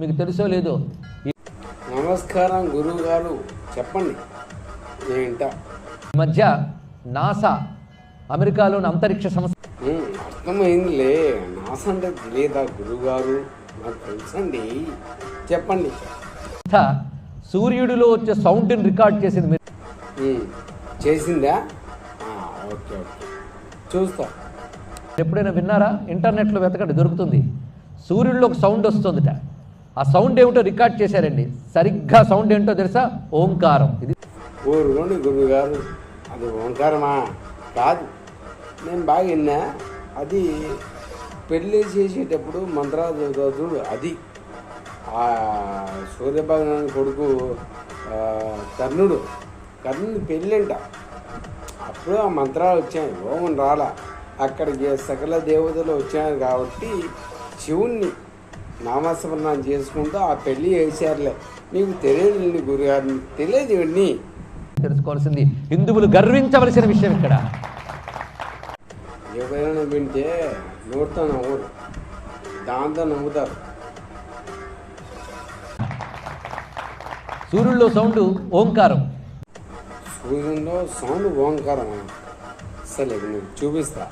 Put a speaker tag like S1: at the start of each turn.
S1: మీకు తెలుసో లేదో? ఈ
S2: నమస్కారం గురువు గారు చెప్పండి. ఏంట?
S1: మధ్య నాసా అమెరికాలోని అంతరిక్ష సంస్థ
S2: అర్థమైందిలే. నాస అంటే తెలియదా గురువు గారు నాకు తెలుసండి. చెప్పండి.
S1: సూర్యుడిలో వచ్చే సౌండ్ని రికార్డ్ చేసింది మీరు.
S2: చేసిందా? Okay okay. చూస్తా.
S1: ఎప్పుడైనా విన్నారా? ఇంటర్నెట్లో వెతకండి దొరుకుతుంది. సూర్యుడిలో ఒక సౌండ్ వస్తుందిట. ఆ సౌండ్ ఏమిటో రికార్డ్ చేశారండి. సరిగ్గా సౌండ్ ఏంటో తెలుసా? ఓంకారం. ఇది
S2: ఊరుకోండి గురువు గారు. అది ఓంకారమా? కాదు. నేను బాగా విన్నా. అది పెళ్ళి చేసేటప్పుడు మంత్రాలు చదువుతారు అది. ఆ సూర్యభగవాన్ కొడుకు కర్ణుడు కర్ణుడు. కర్ణుడి పెళ్ళంట. అప్పుడు ఆ మంత్రాలు వచ్చాయి. ఓమన్ రాలా. అక్కడికి సకల దేవతలు వచ్చాయి కాబట్టి శివుణ్ణి నామస్మరణం చేసుకుంటూ ఆ పెళ్ళి చేశారులే. మీకు తెలియదు గురుగారు తెలియదు ఇవన్నీ.
S1: తెలుసుకోవాల్సింది. హిందువులు గర్వించవలసిన విషయం ఇక్కడ.
S2: ఎవరైనా వింటే నోటితో నవ్వరు దాంతో నమ్ముతారు
S1: సూర్యుడిలో సౌండ్ ఓంకారం.
S2: సూర్యుల్లో సౌండ్ ఓంకారం అసలు నీకు చూపిస్తా.